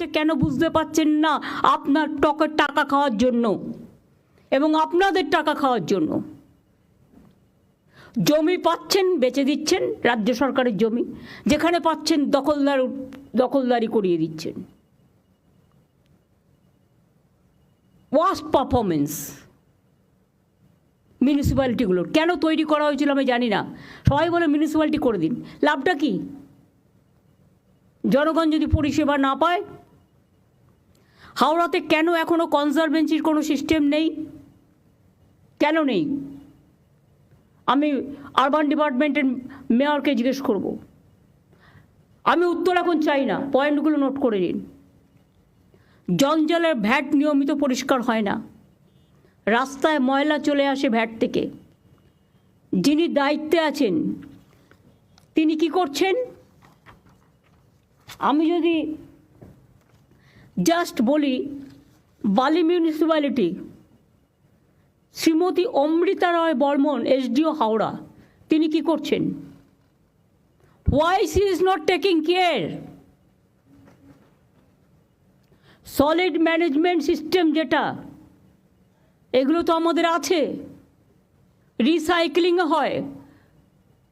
হচ্ছে কেন বুঝতে পারছেন না আপনার টকের টাকা খাওয়ার জন্য এবং আপনাদের টাকা খাওয়ার জন্য? জমি পাচ্ছেন, বেচে দিচ্ছেন, রাজ্য সরকারের জমি, যেখানে পাচ্ছেন দখলদার দখলদারি করিয়ে দিচ্ছেন। ওয়াস্ট পারফরমেন্স মিউনিসিপ্যালিটিগুলোর কেন তৈরি করা হয়েছিল আমি জানি না। সবাই বলে মিউনিসিপ্যালিটি করে দিন। লাভটা কি? জনগণ যদি পরিষেবা না পায় হাওড়াতে কেন এখনও কনজারভেন্সির কোনো সিস্টেম নেই? কেন নেই? আমি আরবান ডিপার্টমেন্টের মেয়রকে জিজ্ঞেস করব। আমি উত্তর এখন চাই না, পয়েন্টগুলো নোট করে নিন। জঞ্জালের ভ্যাট নিয়মিত পরিষ্কার হয় না। রাস্তায় ময়লা চলে আসে ভ্যাট থেকে। যিনি দায়িত্বে আছেন, তিনি কি করছেন? আমি যদি জাস্ট বলি, বালি মিউনিসিপ্যালিটি, শ্রীমতী অমৃতা রয় বর্মন, এসডিও হাওড়া, তিনি কি করছেন? Why she is not taking care. Solid management system যেটা, এগুলো তো আমাদের আছে। রিসাইক্লিং হয়।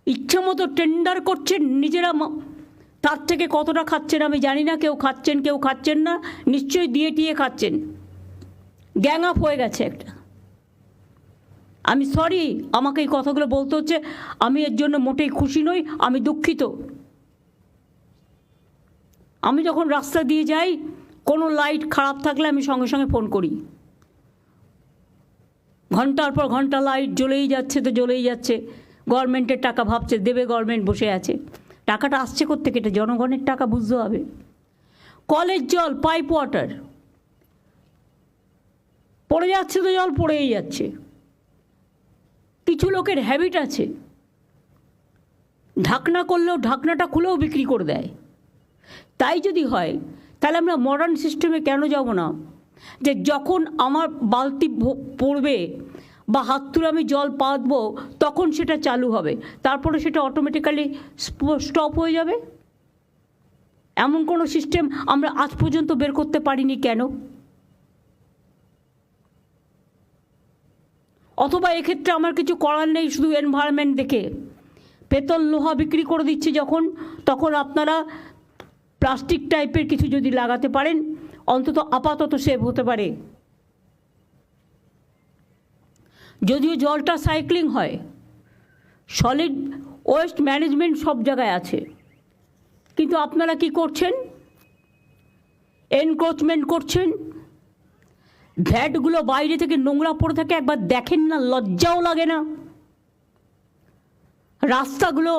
ইচ্ছা মতো টেন্ডার করছেন নিজেরা তার থেকে কতটা খাচ্ছেন আমি জানি না, কেউ খাচ্ছেন কেউ খাচ্ছেন না, নিশ্চয়ই দিয়ে টিয়ে খাচ্ছেন। গ্যাং আপ হয়ে গেছে একটা। আমি সরি, আমাকে এই কথাগুলো বলতে হচ্ছে, আমি এর জন্য মোটেই খুশি নই, আমি দুঃখিত। আমি যখন রাস্তা দিয়ে যাই, কোনো লাইট খারাপ থাকলে আমি সঙ্গে সঙ্গে ফোন করি। ঘণ্টার পর ঘণ্টা লাইট জ্বলেই যাচ্ছে, তো জ্বলেই যাচ্ছে। গভর্নমেন্টের টাকা ভাবছে, দেবে গভর্নমেন্ট বসে আছে। টাকাটা আসছে করতে এটা জনগণের টাকা, বুঝতে হবে। কলের জল পাইপ ওয়াটার পড়ে যাচ্ছে তো জল, পড়েই যাচ্ছে। কিছু লোকের হ্যাবিট আছে। ঢাকনা করলেও ঢাকনাটা খুলেও বিক্রি করে দেয়। তাই যদি হয়, তাহলে আমরা মডার্ন সিস্টেমে কেন যাব না? যে যখন আমার বালতি পড়বে বা হাত তুলে আমি জল পাতবো, তখন সেটা চালু হবে। তারপরে সেটা অটোমেটিক্যালি স্টপ হয়ে যাবে। এমন কোনো সিস্টেম আমরা আজ পর্যন্ত বের করতে পারিনি কেন? অথবা এক্ষেত্রে আমার কিছু করার নেই শুধু এনভায়রনমেন্ট দেখে। পেতল লোহা বিক্রি করে দিচ্ছে যখন, তখন আপনারা প্লাস্টিক টাইপের কিছু যদি লাগাতে পারেন, অন্তত আপাতত সেভ হতে পারে। যদিও জলটা সাইক্লিং হয়, সলিড ওয়েস্ট ম্যানেজমেন্ট সব জায়গায় আছে। কিন্তু আপনারা কি করছেন? এনক্রোচমেন্ট করছেন? ভ্যাটগুলো বাইরে থেকে নোংরা পড়ে থাকে, একবার দেখেন না, লজ্জাও লাগে না। রাস্তাগুলো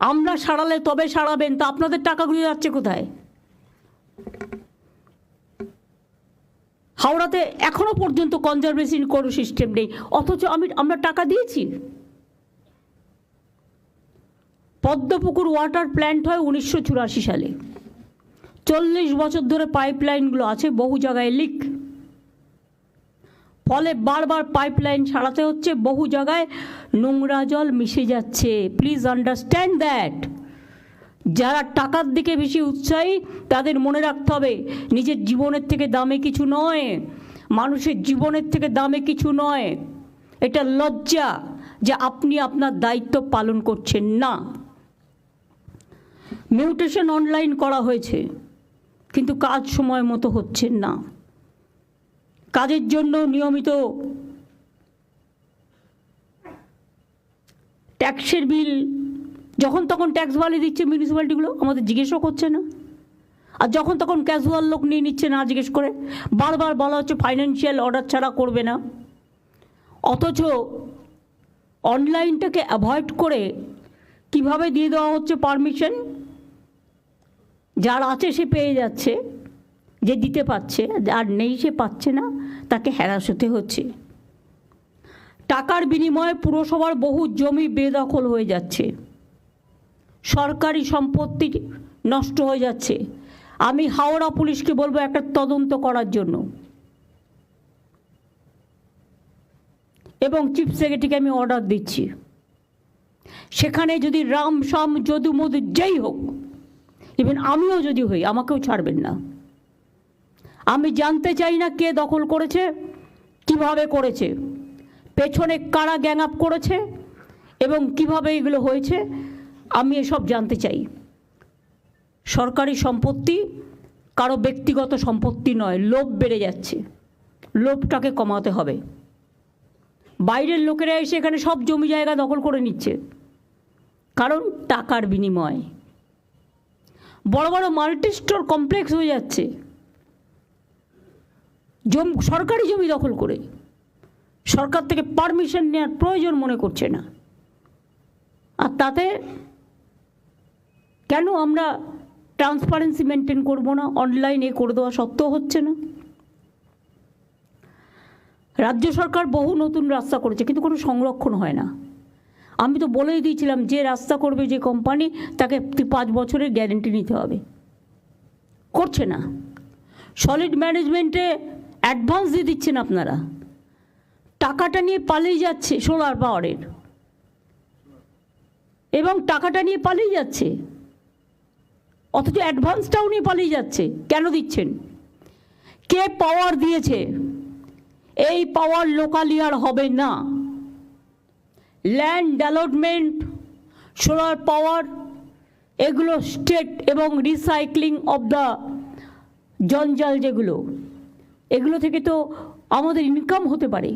আমরা সারালে তবে সারাবেন, তো আপনাদের টাকাগুলো যাচ্ছে কোথায়? হাওড়াতে এখনও পর্যন্ত কনজারভেশন কোনো সিস্টেম নেই। অথচ আমি, আমরা টাকা দিয়েছি। পদ্মপুকুর ওয়াটার প্ল্যান্ট হয় উনিশশো চুরাশি সালে। চল্লিশ বছর ধরে পাইপলাইনগুলো আছে বহু জায়গায় লিক ফলে বারবার পাইপলাইন সারাতে হচ্ছে, বহু জায়গায় নোংরা জল মিশে যাচ্ছে। প্লিজ আন্ডারস্ট্যান্ড দ্যাট যারা টাকার দিকে বেশি উৎসাহী, তাদের মনে রাখতে হবে, নিজের জীবনের থেকে দামে কিছু নয়। মানুষের জীবনের থেকে দামে কিছু নয়। এটা লজ্জা যে আপনি আপনার দায়িত্ব পালন করছেন না। মিউটেশন অনলাইন করা হয়েছে, কিন্তু কাজ সময় মতো হচ্ছে না। কাজের জন্য নিয়মিত ট্যাক্সের বিল যখন তখন ট্যাক্স বাড়িয়ে দিচ্ছে মিউনিসিপ্যালিটিগুলো আমাদের জিজ্ঞেসও করছে না। আর যখন তখন ক্যাজুয়াল লোক নিয়ে নিচ্ছে না জিজ্ঞেস করে, বারবার বলা হচ্ছে ফাইন্যান্সিয়াল অর্ডার ছাড়া করবে না। অথচ অনলাইনটাকে অ্যাভয়েড করে কীভাবে দিয়ে দেওয়া হচ্ছে পারমিশন যার আছে সে পেয়ে যাচ্ছে, যে দিতে পারছে আর নেই সে পাচ্ছে না, তাকে হ্যারাস হতে হচ্ছে। টাকার বিনিময়ে পুরসভার বহু জমি বেদখল হয়ে যাচ্ছে। সরকারি সম্পত্তি নষ্ট হয়ে যাচ্ছে। আমি হাওড়া পুলিশকে বলব একটা তদন্ত করার জন্য। এবং চিফ সেক্রেটারিকে আমি অর্ডার দিচ্ছি। সেখানে যদি রাম শাম যদু, মধু যেই হোক ইভেন আমিও যদি হই, আমাকেও ছাড়বেন না। আমি জানতে চাই না কে দখল করেছে, কীভাবে করেছে, পেছনে কারা গ্যাং আপ করেছে, এবং কীভাবে এগুলো হয়েছে আমি এসব জানতে চাই। সরকারি সম্পত্তি কারও ব্যক্তিগত সম্পত্তি নয়, লোভ বেড়ে যাচ্ছে। লোভটাকে কমাতে হবে। বাইরের লোকেরা এসে এখানে সব জমি জায়গা দখল করে নিচ্ছে। কারণ টাকার বিনিময়। বড় বড় মাল্টি স্টোর কমপ্লেক্স হয়ে যাচ্ছে। জম, সরকারি জমি দখল করে। সরকার থেকে পারমিশন নেওয়ার প্রয়োজন মনে করছে না। আর তাতে কেন আমরা ট্রান্সপারেন্সি মেনটেন করব না? অনলাইনে করে দেওয়া সত্ত্বেও হচ্ছে না। রাজ্য সরকার বহু নতুন রাস্তা করেছে, কিন্তু কোনো সংরক্ষণ হয় না। আমি তো বলেই দিয়েছিলাম, যে রাস্তা করবে যে কোম্পানি তাকে পাঁচ বছরের গ্যারেন্টি নিতে হবে। করছে না। সলিড ম্যানেজমেন্টে অ্যাডভান্স দিয়ে দিচ্ছেন আপনারা। টাকাটা নিয়ে পালিয়ে যাচ্ছে সোলার পাওয়ারের এবং টাকাটা নিয়ে পালিয়ে যাচ্ছে। অথচ অ্যাডভান্সটাও নিয়ে পালিয়ে যাচ্ছে। কেন দিচ্ছেন? কে পাওয়ার দিয়েছে? এই পাওয়ার লোকালি আর হবে না। ল্যান্ড ডেভেলপমেন্ট সোলার পাওয়ার এগুলো স্টেট এবং রিসাইক্লিং অফ দ্য জঞ্জাল যেগুলো, এগুলো থেকে তো আমাদের ইনকাম হতে পারে।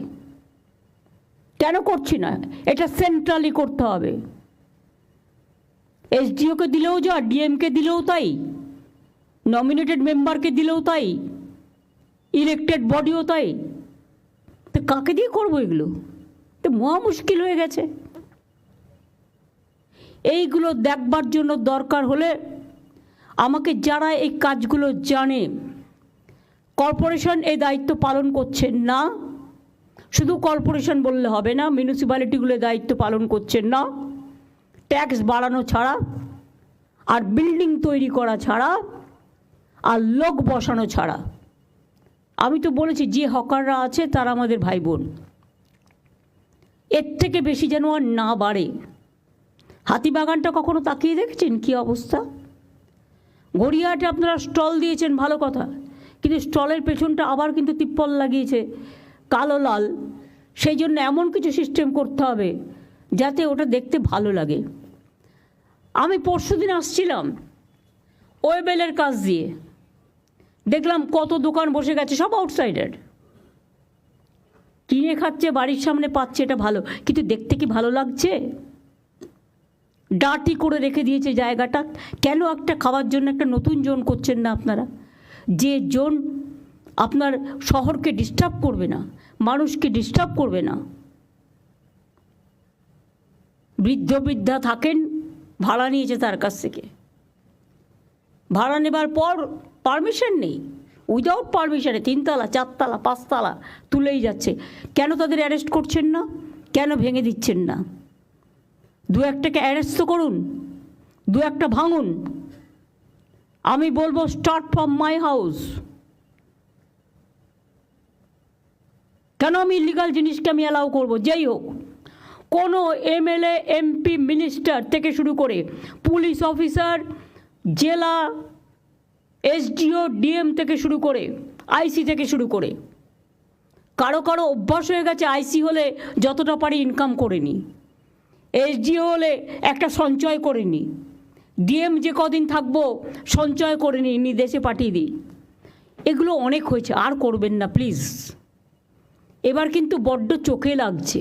কেন করছি না? এটা সেন্ট্রালি করতে হবে। এসডিওকে দিলেও যা ডিএমকে দিলেও তাই নমিনেটেড মেম্বারকে দিলেও তাই ইলেকটেড বডিও তাই তো কাকে দিয়ে করব এগুলো তো মহা মুশকিল হয়ে গেছে এইগুলো দেখবার জন্য দরকার হলে আমাকে যারা এই কাজগুলো জানে কর্পোরেশন এই দায়িত্ব পালন করছেন না শুধু কর্পোরেশন বললে হবে না মিউনিসিপ্যালিটিগুলো দায়িত্ব পালন করছেন না ট্যাক্স বাড়ানো ছাড়া, আর বিল্ডিং তৈরি করা ছাড়া, আর লোক বসানো ছাড়া। আমি তো বলেছি, যে হকাররা আছে তারা আমাদের ভাই বোন এর থেকে বেশি যেন আর না বাড়ে। হাতিবাগানটা কখনো তাকিয়ে দেখেছেন কি অবস্থা? গড়িয়াহাটে আপনারা স্টল দিয়েছেন, ভালো কথা। কিন্তু স্টলের পেছনটা আবার কিন্তু তিপ্পল লাগিয়েছে, কালো লাল। সেই জন্য এমন কিছু সিস্টেম করতে হবে। যাতে ওটা দেখতে ভালো লাগে। আমি পরশু দিন আসছিলাম ওয়েবেলের কাজ দিয়ে। দেখলাম কত দোকান বসে গেছে, সব আউটসাইডার কিনে খাচ্ছে, বাড়ির সামনে পাচ্ছে, এটা ভালো। কিন্তু দেখতে কি ভালো লাগছে? ডাটি করে রেখে দিয়েছে জায়গাটা। কেন একটা খাওয়ার জন্য একটা নতুন জোন করছেন না আপনারা? যে জোন আপনার শহরকে ডিস্টার্ব করবে না, মানুষকে ডিস্টার্ব করবে না। বৃদ্ধ বৃদ্ধা থাকেন, ভাড়া নিয়েছে তার কাছ থেকে। ভাড়া নেবার পর পারমিশন নেই। উইদাউট পারমিশনে তিনতলা, চারতলা, পাঁচতলা তুলেই যাচ্ছে। কেন তাদের অ্যারেস্ট করছেন না? কেন ভেঙে দিচ্ছেন না? দু একটাকে অ্যারেস্ট তো করুন, দু একটা ভাঙুন। আমি বলব স্টার্ট ফ্রম মাই হাউস কেন আমি ইলিগাল জিনিসকে আমি অ্যালাউ করব? যেই হোক। কোনো এমএলএ, এমপি, মিনিস্টার থেকে শুরু করে পুলিশ অফিসার, জেলা, এসডিও, ডিএম থেকে শুরু করে আইসি থেকে শুরু করে। কারও কারও অভ্যাস হয়ে গেছে আইসি হলে যতটা পারি ইনকাম করে নি। এসডিও হলে একটা সঞ্চয় করে নি। ডিএম যে কদিন থাকব সঞ্চয় করে নি দেশে পাঠিয়ে দিই। এগুলো অনেক হয়েছে, আর করবেন না প্লিজ এবার কিন্তু বড্ড চোখে লাগছে।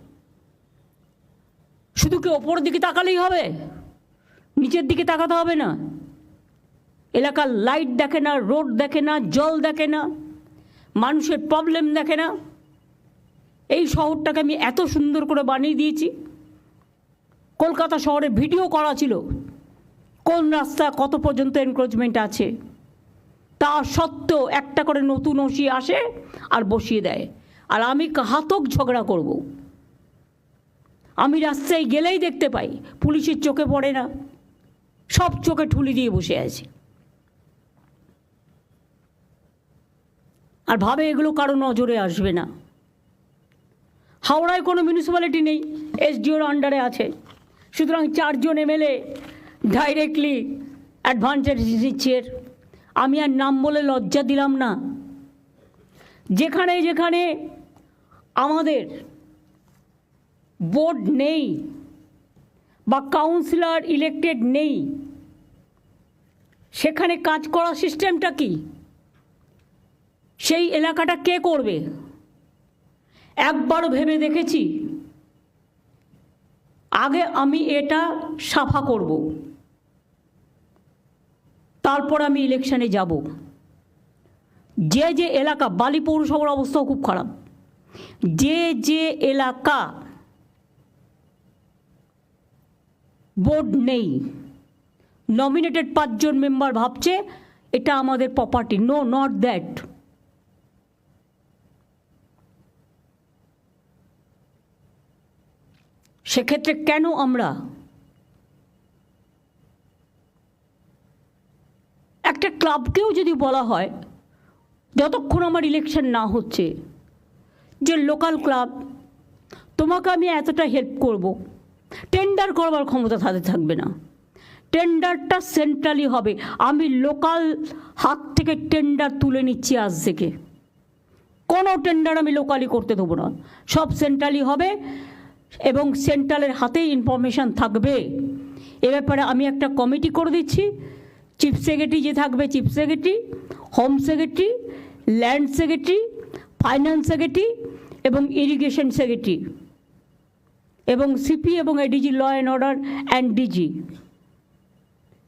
শুধু কি ওপরের দিকে তাকালেই হবে? নিচের দিকে তাকাতে হবে না। এলাকার লাইট দেখে না রোড দেখে না, জল দেখে না, মানুষের প্রবলেম দেখে না। এই শহরটাকে আমি এত সুন্দর করে বানিয়ে দিয়েছি। কলকাতা শহরে ভিডিও করা ছিল। কোন রাস্তা, কত পর্যন্ত এনক্রোচমেন্ট আছে? তা সত্ত্বেও একটা করে নতুন ওসি আসে আর বসিয়ে দেয়। আর আমি ঘাতক ঝগড়া করব। আমি রাস্তায় গেলেই দেখতে পাই, পুলিশের চোখে পড়ে না। সব চোখে ঠুলি দিয়ে বসে আছে। আর ভাবে এগুলো কারও নজরে আসবে না। হাওড়ায় কোনো মিউনিসিপ্যালিটি নেই এসডিওর আন্ডারে আছে। সুতরাং চারজন এমএলএ ডাইরেক্টলি অ্যাডভান্টেজ দিচ্ছে আমি আর নাম বলে লজ্জা দিলাম না। যেখানে যেখানে আমাদের বোর্ড নেই বা কাউন্সিলর ইলেক্টেড নেই। সেখানে কাজ করার সিস্টেমটা কি? সেই এলাকাটা কে করবে? একবারও ভেবে দেখেছি। আগে আমি এটা সাফা করব। তারপর আমি ইলেকশনে যাব। যে যে এলাকা, বালি পৌরসভার অবস্থাও খুব খারাপ। যে যে এলাকা বোর্ড নেই। নমিনেটেড পাঁচজন মেম্বার ভাবছে, এটা আমাদের প্রপার্টি নো নট দ্যাট সেক্ষেত্রে কেন আমরা? একটা ক্লাবকেও যদি বলা হয়, যতক্ষণ আমার ইলেকশন না হচ্ছে, যে লোকাল ক্লাব তোমাকে আমি এতটা হেল্প করব। টেন্ডার করবার ক্ষমতা তাদের থাকবে না। টেন্ডারটা সেন্ট্রালি হবে। আমি লোকাল হাত থেকে টেন্ডার তুলে নিচ্ছি আজ থেকে। কোনো টেন্ডার আমি লোকালি করতে দেবো না। সব সেন্ট্রালি হবে এবং সেন্ট্রালের হাতেই ইনফরমেশান থাকবে। এ ব্যাপারে আমি একটা কমিটি করে দিচ্ছি। চিফ সেক্রেটারি যে থাকবে chief secretary home secretary land secretary finance secretary এবং ইরিগেশন সেক্রেটারি এবং সিপি এবং ADG law and order and DG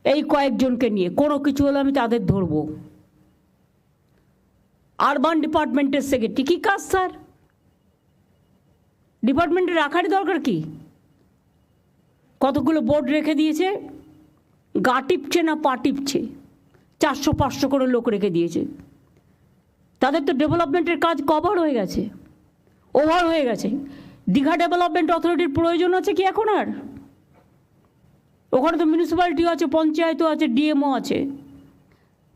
এই কয়েকজনকে নিয়ে, কোনো কিছু হলে আমি তাদের ধরবো। আরবান ডিপার্টমেন্টের সেক্রেটারি কী কাজ স্যার? ডিপার্টমেন্টে রাখারই দরকার কি? কতগুলো বোর্ড রেখে দিয়েছে? গা টিপছে না পা টিপছে? চারশো পাঁচশো করে লোক রেখে দিয়েছে। তাদের তো ডেভেলপমেন্টের কাজ কভার হয়ে গেছে। ওভার হয়ে গেছে। দীঘা ডেভেলপমেন্ট অথরিটির প্রয়োজন আছে কি এখন আর? ওখানে তো মিউনিসিপ্যালিটিও আছে, পঞ্চায়েতও আছে ডিএমও আছে।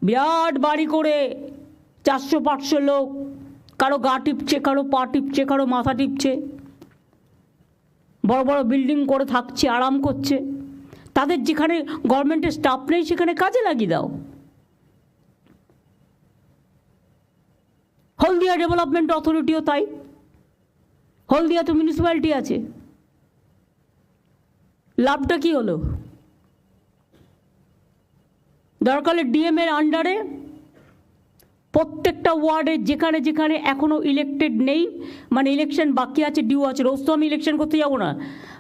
বিরাট বাড়ি করে চারশো, পাঁচশো লোক, কারও গা টিপছে, কারও পা টিপছে, কারও মাথা টিপছে। বড় বড় বিল্ডিং করে থাকছে, আরাম করছে। তাদের যেখানে গভর্নমেন্টের স্টাফ নেই, সেখানে কাজে লাগিয়ে দাও। হলদিয়া ডেভেলপমেন্ট অথরিটিও তাই। হলদিয়া তো মিউনিসিপ্যালিটি আছে। লাভটা কি হলো? দরকারে ডিএম এর আন্ডারে প্রত্যেকটা ওয়ার্ডে যেখানে যেখানে এখনও ইলেক্টেড নেই মানে ইলেকশন বাকি আছে ডিউ আছে, রোজ তো আমি ইলেকশন করতে যাব না।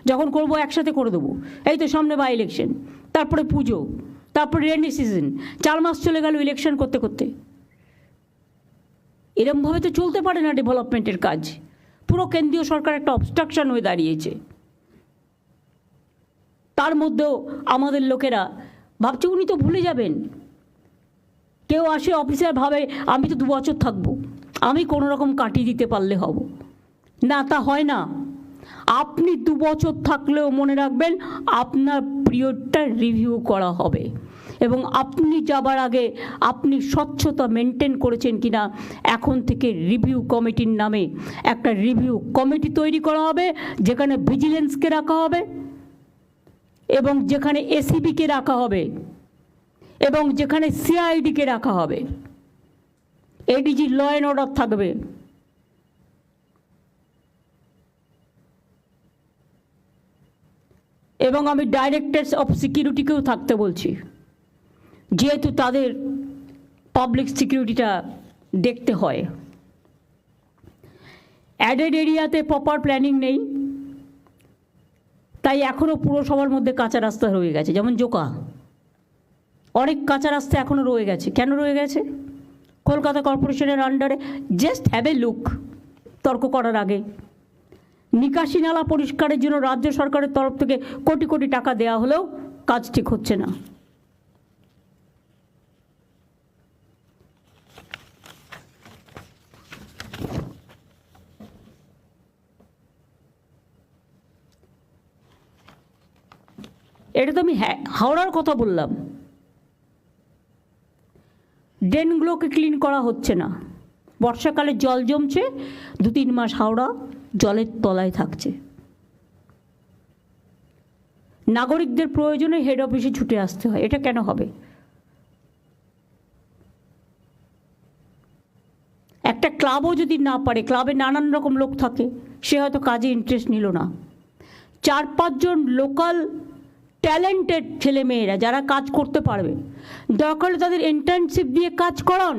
যখন করব একসাথে করে দেবো। এই তো সামনে বা ইলেকশন তারপরে পুজো, তারপরে রেনি সিজন চার মাস চলে গেল ইলেকশন করতে করতে। এরমভাবে তো চলতে পারে না ডেভেলপমেন্টের কাজ। পুরো কেন্দ্রীয় সরকার একটা অবস্ট্রাকশন হয়ে দাঁড়িয়েছে। তার মধ্যেও আমাদের লোকেরা ভাবছে, উনি তো ভুলে যাবেন। কেউ আসে অফিসার ভাবে, আমি তো দু বছর থাকব। আমি কোনো রকম কাটিয়ে দিতে পারলে হব। না, তা হয় না। আপনি দু বছর থাকলেও মনে রাখবেন, আপনার পিরিয়ডটা রিভিউ করা হবে। এবং আপনি যাবার আগে আপনি স্বচ্ছতা মেনটেন করেছেন কিনা, এখন থেকে রিভিউ কমিটির নামে একটা রিভিউ কমিটি তৈরি করা হবে, যেখানে ভিজিলেন্সকে রাখা হবে এবং যেখানে এসিবিকে রাখা হবে এবং যেখানে সিআইডিকে রাখা হবে। এডিজি ল অ্যান্ড অর্ডার থাকবে। এবং আমি ডাইরেক্টরস অফ সিকিউরিটিকেও থাকতে বলছি। যেহেতু তাদের পাবলিক সিকিউরিটিটা দেখতে হয়। অ্যাডেড এরিয়াতে প্রপার প্ল্যানিং নেই। তাই এখনও পুরসভার মধ্যে কাঁচা রাস্তা রয়ে গেছে, যেমন জোকা। অনেক কাঁচা রাস্তা এখনও রয়ে গেছে। কেন রয়ে গেছে? কলকাতা কর্পোরেশনের আন্ডারে জাস্ট হ্যাভ এ লুক তর্ক করার আগে। নিকাশি নালা পরিষ্কারের জন্য রাজ্য সরকারের তরফ থেকে কোটি কোটি টাকা দেওয়া হলেও কাজ ঠিক হচ্ছে না। এটা তো আমি হাওড়ার কথা বললাম। ড্রেনগুলোকে ক্লিন করা হচ্ছে না। বর্ষাকালে জল জমছে, দু তিন মাস হাওড়া জলের তলায় থাকছে। নাগরিকদের প্রয়োজনে হেড অফিসে ছুটে আসতে হয়, এটা কেন হবে? একটা ক্লাবও যদি না পারে ক্লাবে নানান রকম লোক থাকে, সে হয়তো কাজে ইন্টারেস্ট নিল না। চার পাঁচজন লোকাল ট্যালেন্টেড ছেলেমেয়েরা যারা কাজ করতে পারবে। দরকার হলে তাদের ইন্টার্নশিপ দিয়ে কাজ করান।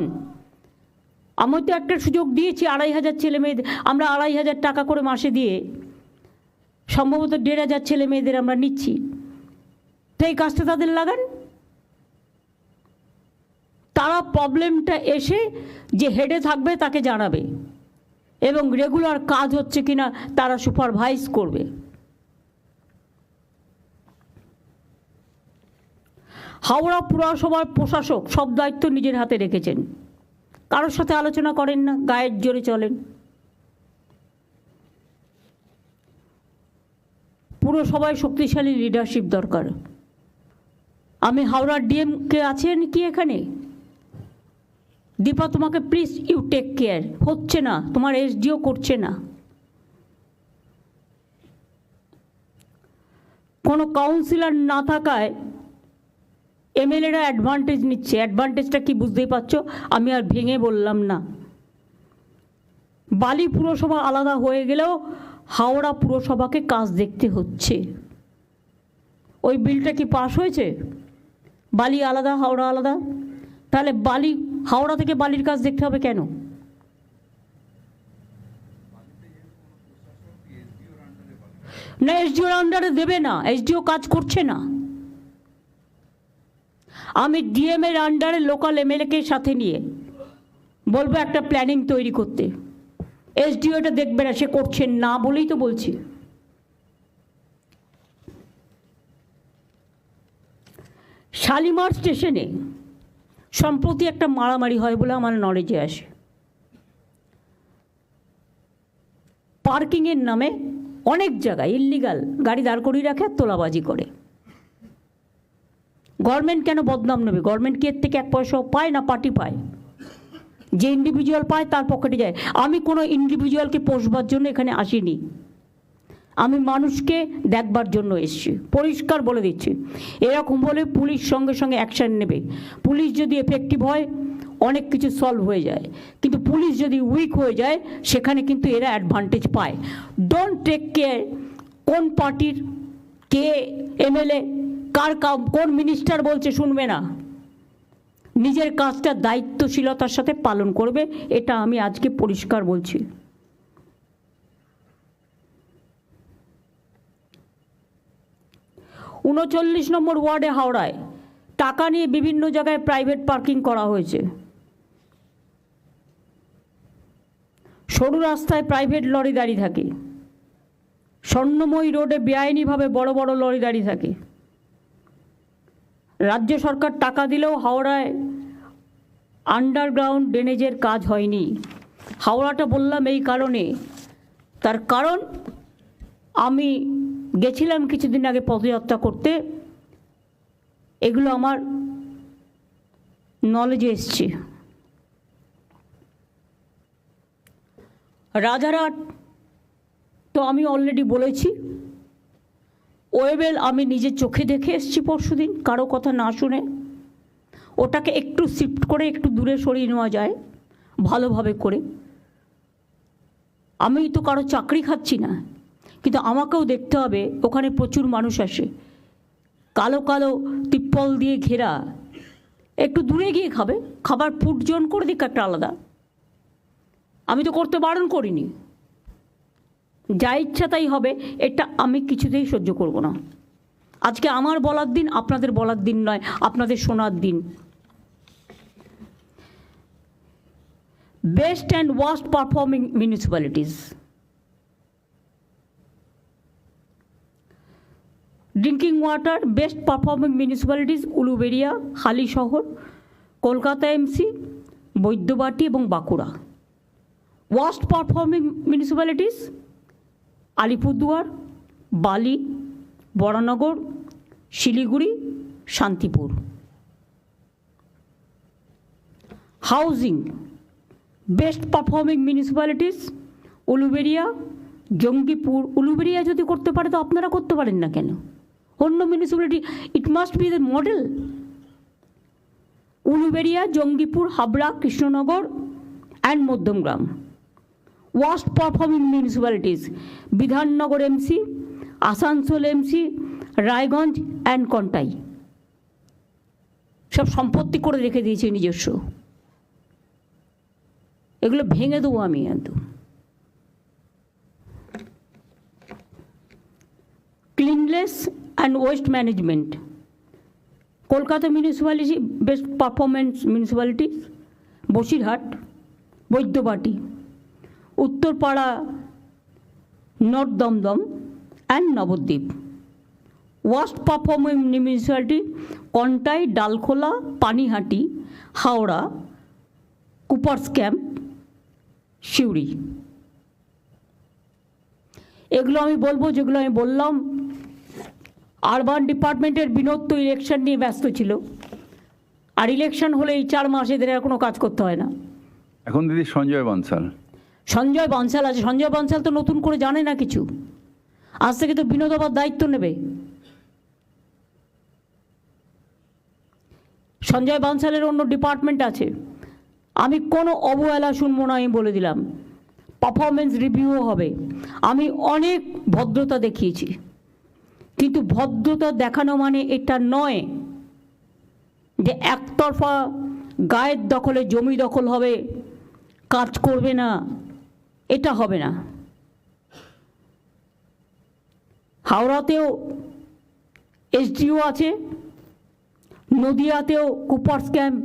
আমি তো একটা সুযোগ দিয়েছি আড়াই হাজার ছেলে মেয়েদের, আমরা আড়াই হাজার টাকা করে মাসে দিয়ে সম্ভবত দেড় হাজার ছেলে মেয়েদের আমরা নিচ্ছি। তাই কাজটা তাদের লাগান। তারা প্রবলেমটা এসে যে হেডে থাকবে তাকে জানাবে। এবং রেগুলার কাজ হচ্ছে কিনা তারা সুপারভাইজ করবে। হাওড়া পুরসভার প্রশাসক সব দায়িত্ব নিজের হাতে রেখেছেন। কারোর সাথে আলোচনা করেন না, গায়ের জোরে চলেন। পুরসভায় শক্তিশালী লিডারশিপ দরকার। আমি হাওড়ার ডিএমকে আছেন কি এখানে? দীপা, তোমাকে প্লিজ ইউ টেক কেয়ার হচ্ছে না, তোমার এসডিও করছে না। কোনো কাউন্সিলর না থাকায় এমএলএরা অ্যাডভান্টেজ নিচ্ছে। অ্যাডভান্টেজটা কি বুঝতেই পারছ? আমি আর ভেঙে বললাম না। বালি পুরসভা আলাদা হয়ে গেলেও হাওড়া পুরসভাকে কাজ দেখতে হচ্ছে। ওই বিলটা কি পাস হয়েছে? বালি আলাদা, হাওড়া আলাদা? তাহলে বালি, হাওড়া থেকে বালির কাজ দেখতে হবে কেন? না এসডিওর আন্ডারে দেবে না। এসডিও কাজ করছে না। আমি ডিএম এর আন্ডারে লোকাল এমএলএকে সাথে নিয়ে বলব একটা প্ল্যানিং তৈরি করতে। এসডিও এটা দেখবে না, সে করছেন না বলেই তো বলছি। শালিমার স্টেশনে সম্প্রতি একটা মারামারি হয় বলে আমার নলেজে আসে। পার্কিংয়ের নামে অনেক জায়গায় ইল্লিগাল গাড়ি দাঁড় করিয়ে রাখে আর তোলাবাজি করে। গভর্নমেন্ট কেন বদনাম নেবে? গভর্নমেন্ট কি এর থেকে এক পয়সাও পায় না পার্টি পায়? যে ইন্ডিভিজুয়াল পায় তার পকেটে যায়। আমি কোনো ইন্ডিভিজুয়ালকে পোষবার জন্য এখানে আসিনি। আমি মানুষকে দেখবার জন্য এসেছি। পরিষ্কার বলে দিচ্ছি। এরকম বলে পুলিশ সঙ্গে সঙ্গে অ্যাকশান নেবে। পুলিশ যদি এফেক্টিভ হয়, অনেক কিছু সলভ হয়ে যায়। কিন্তু পুলিশ যদি উইক হয়ে যায়, সেখানে কিন্তু এরা অ্যাডভান্টেজ পায়। ডোন্ট টেক কেয়ার কোন পার্টির কে, এমএলএ কার কোন মিনিস্টার বলছে শুনবে না। নিজের কাজটা দায়িত্বশীলতার সাথে পালন করবে, এটা আমি আজকে পরিষ্কার বলছি। উনচল্লিশ নম্বর ওয়ার্ডে হাওড়ায় টাকা নিয়ে বিভিন্ন জায়গায় প্রাইভেট পার্কিং করা হয়েছে। সরু রাস্তায় প্রাইভেট লরি দাঁড়িয়ে থাকে। স্বর্ণময়ী রোডে বেআইনিভাবে বড় বড় লরি দাঁড়িয়ে থাকে। রাজ্য সরকার টাকা দিলেও হাওড়ায় আন্ডারগ্রাউন্ড ড্রেনেজের কাজ হয়নি। হাওড়াটা বললাম এই কারণে। তার কারণ, আমি গেছিলাম কিছুদিন আগে পদযাত্রা করতে। এগুলো আমার নলেজে এসছে। রাজারহাট, তো আমি অলরেডি বলেছি। ওয়েবেল আমি নিজের চোখে দেখে এসেছি পরশুদিন, কারও কথা না শুনে। ওটাকে একটু শিফট করে একটু দূরে সরিয়ে নেওয়া যায়, ভালোভাবে করে। আমি তো কারও চাকরি খাচ্ছি না, কিন্তু আমাকেও দেখতে হবে, ওখানে প্রচুর মানুষ আসে। কালো কালো তিপ্পল দিয়ে ঘেরা, একটু দূরে গিয়ে খাবে, খাবার ফুড জোন করে দিক একটা আলাদা। আমি তো করতে বারণ করিনি। যা ইচ্ছা তাই হবে, এটা আমি কিছুতেই সহ্য করব না। আজকে আমার বলার দিন আপনাদের বলার দিন নয়, আপনাদের শোনার দিন। Best and worst performing municipalities. Drinking water, best performing municipalities, Uluberia, Halisahar, Kolkata MC Baidyabati এবং Bankura. Worst performing municipalities Alipurduar, Bali, Baranagar, Siliguri, Shantipur. Housing best performing municipalities Uluberia Jangipur. Uluberia যদি করতে পারে, তো আপনারা করতে পারেন না কেন? অন্য municipality it must be the model Uluberia Jangipur, Habra, Krishnanagar and Madhyamgram. Worst performing municipalities, Bidhannagar MC Asansol MC Raiganj and Contai সব সম্পত্তি করে রেখে দিয়েছে নিজস্ব। এগুলো ভেঙে দেবো আমি একদম। Cleanliness and waste management Kolkata municipality best performance municipalities Basirhat, Baidyabati. Uttarpara north Dumdum and Nabadwip worst performing municipality Contai Dalkhola Panihati Howrah Cooper's Camp Suri এগুলো আমি বলব, যেগুলো আমি বললাম আরবান ডিপার্টমেন্টের বিনোদ তো ইলেকশন নিয়ে ব্যস্ত ছিল। আর ইলেকশন হলে এই চার মাস এদের আর কোনো কাজ করতে হয় না। এখন দিদি সঞ্জয় বনসাল। সঞ্জয় বনসাল আছে। সঞ্জয় বনসাল তো নতুন করে জানে না কিছু। আজ থেকে তো বিনোদ আবার দায়িত্ব নেবে। সঞ্জয় বনসালের অন্য ডিপার্টমেন্ট আছে। আমি কোনো অবহেলা শুনব না, আমি বলে দিলাম। পারফরমেন্স রিভিউও হবে। আমি অনেক ভদ্রতা দেখিয়েছি। কিন্তু ভদ্রতা দেখানো মানে এটা নয় যে একতরফা গায়ের দখলে জমি দখল হবে, কাজ করবে না। এটা হবে না। হাওড়াতেও এসডিও আছে নদিয়াতেও কুপার্স ক্যাম্প